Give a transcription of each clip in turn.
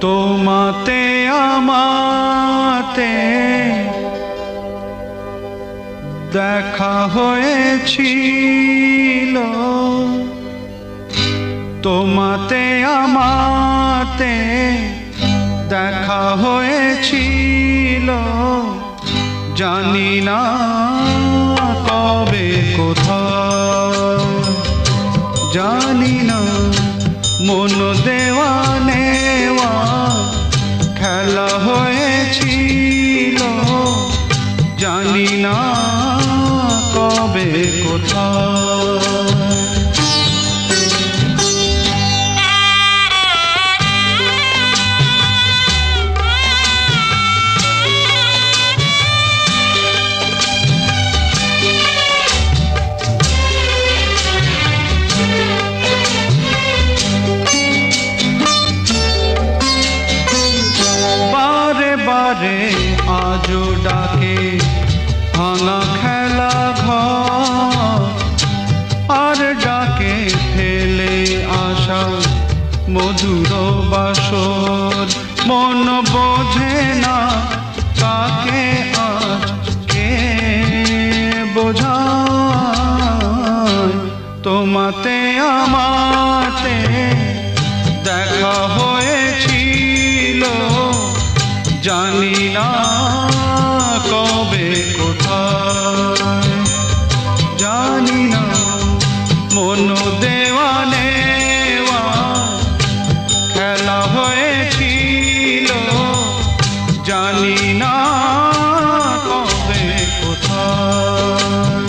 তোমাতে, আমাতে দেখা হয়েছিল। তোমাতে, আমাতে দেখা হয়েছিল। জানি না কবে, কোথায়। জানি না মন দেওয়া জানি না কবে বারে আজও ডাকে ভাঙা খেলা আর ডাকে ফেলে আসা মধুর বাসর। মন বোঝে না কাকে আজ কে তোমাতে আমাতে দেখা হয়েছিল জানি না কবে কোথায়।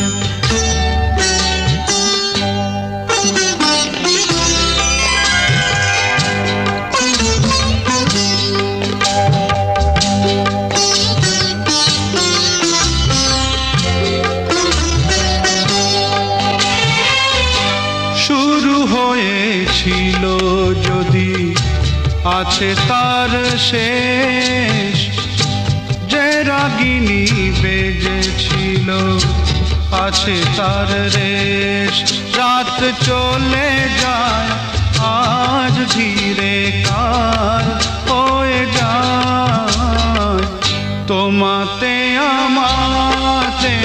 শুরু হয়েছিল যদি আছে তার শেষ যে রাগিনী বেজেছিল, আছে তার রেশ। রাত চলে যায়, আজ ধীরে কার হয়ে যায়। তোমাতে, আমাতে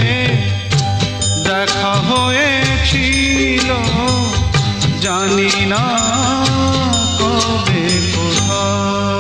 দেখা হয়েছিল, জানি না কবে কোথায়।